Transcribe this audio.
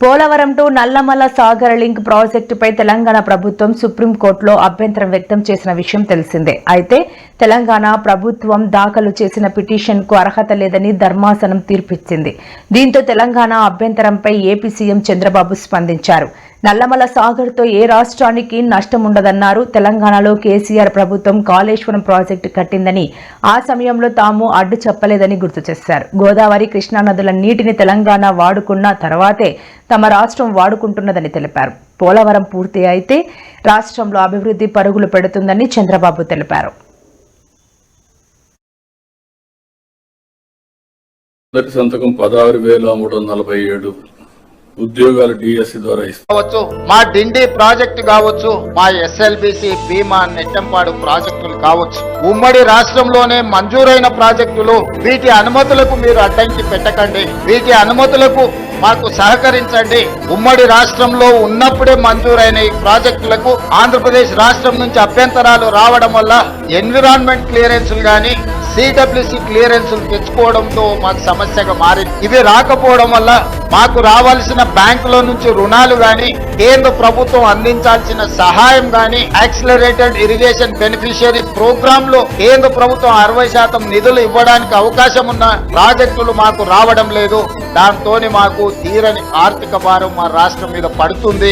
Polavaram to Nallamala Sagar link ప్రాజెక్టుపై తెలంగాణ ప్రభుత్వం సుప్రీంకోర్టులో అభ్యంతరం వ్యక్తం చేసిన విషయం తెలిసిందే. అయితే తెలంగాణ ప్రభుత్వం దాఖలు చేసిన పిటిషన్కు అర్హత లేదని ధర్మాసనం తీర్పిచ్చింది. దీంతో తెలంగాణ అభ్యంతరంపై ఏపీ సీఎం చంద్రబాబు స్పందించారు. నల్లమల సాగర్తో ఏ రాష్ట్రానికి నష్టం ఉండదన్నారు తెలంగాణలో కేసీఆర్ ప్రభుత్వం కాళేశ్వరం ప్రాజెక్టు కట్టిందని ఆ సమయంలో తాము అడ్డు చెప్పలేదని గుర్తు చేశారు. గోదావరి కృష్ణా నదుల నీటిని తెలంగాణ వాడుకున్న తర్వాతే తమ రాష్ట్రం వాడుకుంటున్నదని తెలిపారు. పోలవరం పూర్తి అయితే రాష్ట్రంలో అభివృద్ధి పరుగులు పెడుతుందని చంద్రబాబు తెలిపారు. సంతకం పదహారు వేల మూడు వందల నలభై ఏడు. ఉద్యోగాలు డిఎస్సి ద్వారా ఇస్తావచ్చు కావచ్చు మా డిండి ప్రాజెక్టు కావచ్చు మా ఎస్ఎల్బిసి భీమా నెట్టంపాడు ప్రాజెక్టులు కావచ్చు. ఉమ్మడి రాష్ట్రంలోనే మంజూరైన ప్రాజెక్టులు వీటి అనుమతులకు మీరు అడ్డంకి పెట్టకండి. వీటి అనుమతులకు మాకు సహకరించండి. ఉమ్మడి రాష్ట్రంలో ఉన్నప్పుడే మంజూరైన ఈ ప్రాజెక్టులకు ఆంధ్రప్రదేశ్ రాష్ట్రం నుంచి అభ్యంతరాలు రావడం వల్ల ఎన్విరాన్మెంట్ క్లియరెన్సులు గాని సిడబ్ల్యూసి క్లియరెన్స్ తెచ్చుకోవడంతో మాకు సమస్యగా మారింది. ఇవి రాకపోవడం వల్ల మాకు రావాల్సిన బ్యాంకుల నుంచి రుణాలు గాని కేంద్ర ప్రభుత్వం అందించాల్సిన సహాయం గాని యాక్సిలరేటెడ్ ఇరిగేషన్ బెనిఫిషియరీ ప్రోగ్రామ్లో కేంద్ర ప్రభుత్వం అరవై శాతం నిధులు ఇవ్వడానికి అవకాశం ఉన్న ప్రాజెక్టులు మాకు రావడం లేదు. దాంతోని మాకు తీరని ఆర్థిక భారం మా రాష్ట్రం మీద పడుతుంది.